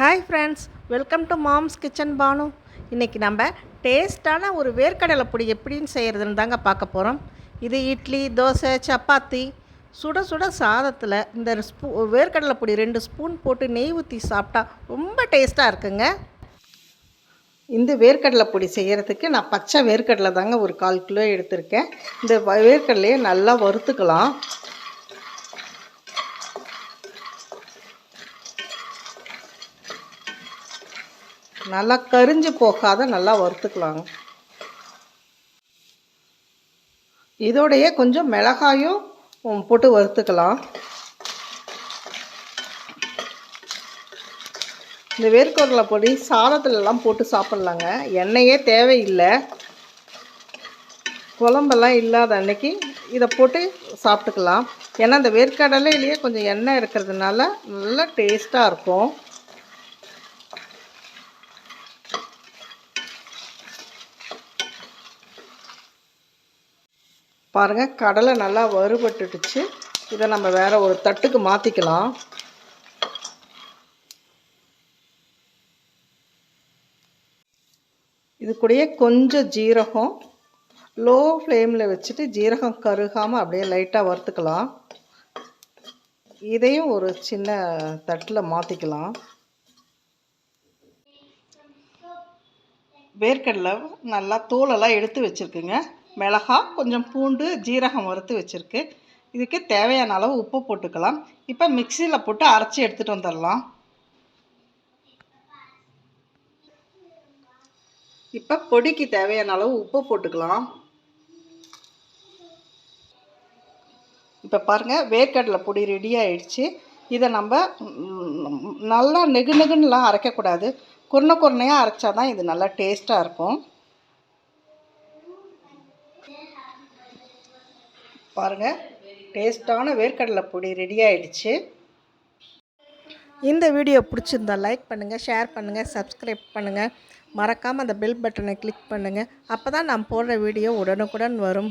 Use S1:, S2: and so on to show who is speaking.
S1: Hi friends welcome to mom's kitchen Banu இன்றைக்கி நம்ம டேஸ்ட்டான ஒரு வேர்க்கடலை பொடி எப்படின்னு செய்கிறதுன்னு தாங்க பார்க்க போகிறோம் இது இட்லி தோசை சப்பாத்தி. சுட சுட சாதத்தில் இந்த ஸ்பூ வேர்க்கடலை பொடி ரெண்டு ஸ்பூன் போட்டு நெய் ஊற்றி சாப்பிட்டா ரொம்ப டேஸ்ட்டாக இருக்குங்க. இந்த வேர்க்கடலை பொடி செய்கிறதுக்கு நான் பச்சை வேர்க்கடலை தாங்க ஒரு கால் கிலோ எடுத்திருக்கேன். இந்த வேர்க்கடலையை நல்லா வறுத்துக்கலாம். நல்லா கரிஞ்சு போகாத நல்லா வறுத்துக்கலாங்க. இதோடையே கொஞ்சம் மிளகாயும் போட்டு வறுத்துக்கலாம். இந்த வேர்க்கடலை பொடி சாதத்துலலாம் போட்டு சாப்பிட்லாங்க. எண்ணெயே தேவையில்லை. குழம்பெல்லாம் இல்லாத அன்னைக்கு இதை போட்டு சாப்பிட்டுக்கலாம். ஏன்னா இந்த வேர்க்கடலையிலேயே கொஞ்சம் எண்ணெய் இருக்கிறதுனால நல்லா டேஸ்ட்டாக இருக்கும். பாருங்கள் கடலை நல்லா வறுபட்டுடுச்சு. இதை நம்ம வேறு ஒரு தட்டுக்கு மாற்றிக்கலாம் இது கூடயே கொஞ்சம் ஜீரகம் லோ ஃப்ளேமில் வச்சுட்டு ஜீரகம் கருகாமல் அப்படியே லைட்டாக வறுத்துக்கலாம். இதையும் ஒரு சின்ன தட்டில் மாற்றிக்கலாம் வேர்க்கடலை நல்லா தோலெல்லாம் எடுத்து வச்சுருக்குங்க. மிளகா கொஞ்சம் பூண்டு ஜீரகம் வறுத்து வச்சுருக்கு. இதுக்கு தேவையான அளவு உப்பு போட்டுக்கலாம். இப்போ மிக்சியில் போட்டு அரைச்சி எடுத்துகிட்டு வந்துடலாம். இப்போ பொடிக்கு தேவையான அளவு உப்பு போட்டுக்கலாம். இப்போ பாருங்கள் வேர்க்கடலை பொடி ரெடி ஆயிடுச்சு. இதை நம்ம நல்லா நெகு நெகுன்னுலாம் அரைக்கக்கூடாது. குருணை குருணையாக அரைச்சா தான் இது நல்லா டேஸ்ட்டாக இருக்கும். பாருங்கள் டேஸ்ட்டான வேர்க்கடலை பொடி ரெடி ஆயிடுச்சு. இந்த வீடியோ பிடிச்சிருந்தா லைக் பண்ணுங்கள் ஷேர் பண்ணுங்கள் சப்ஸ்கிரைப் பண்ணுங்கள் மறக்காமல் அந்த பெல் பட்டனை கிளிக் பண்ணுங்கள் அப்போ தான் நான் போடுற வீடியோ உடனுக்குடன் வரும்.